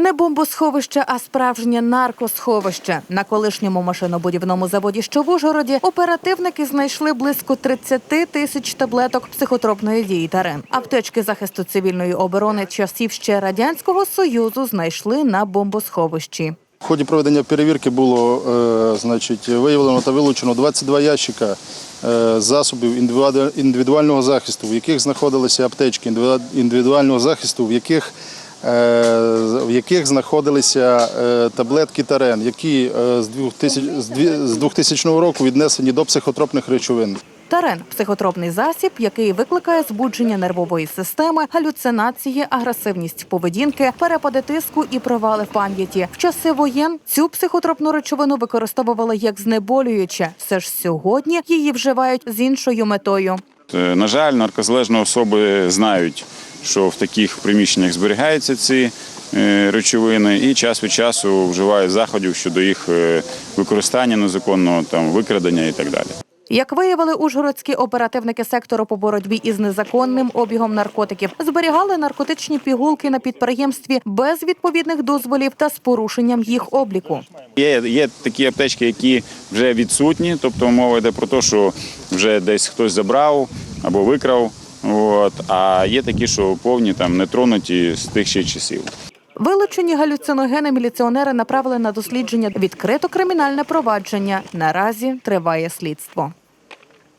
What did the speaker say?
Не бомбосховище, а справжнє наркосховище. На колишньому машинобудівному заводі, що в Ужгороді, оперативники знайшли близько 30 тисяч таблеток психотропної дії тарен. Аптечки захисту цивільної оборони часів ще радянського союзу знайшли на бомбосховищі. В ході проведення перевірки було е, значить, виявлено та вилучено 22 ящика е, засобів індивідуального захисту, в яких знаходилися аптечки індивіду- індивідуального захисту, в яких, в яких знаходилися е, таблетки Тарен, які е, з 2000, з дві- з 2000 року віднесені до психотропних речовин. Тарен психотропний засіб, який викликає збудження нервової системи, галюцинації, агресивність поведінки, перепади тиску і провали пам'яті. В часи воєн цю психотропну речовину використовували як знеболююче. Все ж сьогодні її вживають з іншою метою. Е, На жаль, наркозалежні особи знають, що в таких приміщеннях зберігаються ці е, речовини, і час від часу вживають заходів щодо їх е, використання незаконного, там викрадення і так далі. Як виявили ужгородські оперативники сектору по боротьбі із незаконним обігом наркотиків, зберігали наркотичні пігулки на підприємстві без відповідних дозволів та з порушенням їх обліку. Є, є такі аптечки, які вже відсутні, тобто мова йде про те, що вже десь хтось забрав або викрав. От, а є такі, що повні там не тронуті з тих ще часів. Вилучені галюциногени міліціонери направили на дослідження відкрито кримінальне провадження. Наразі триває слідство.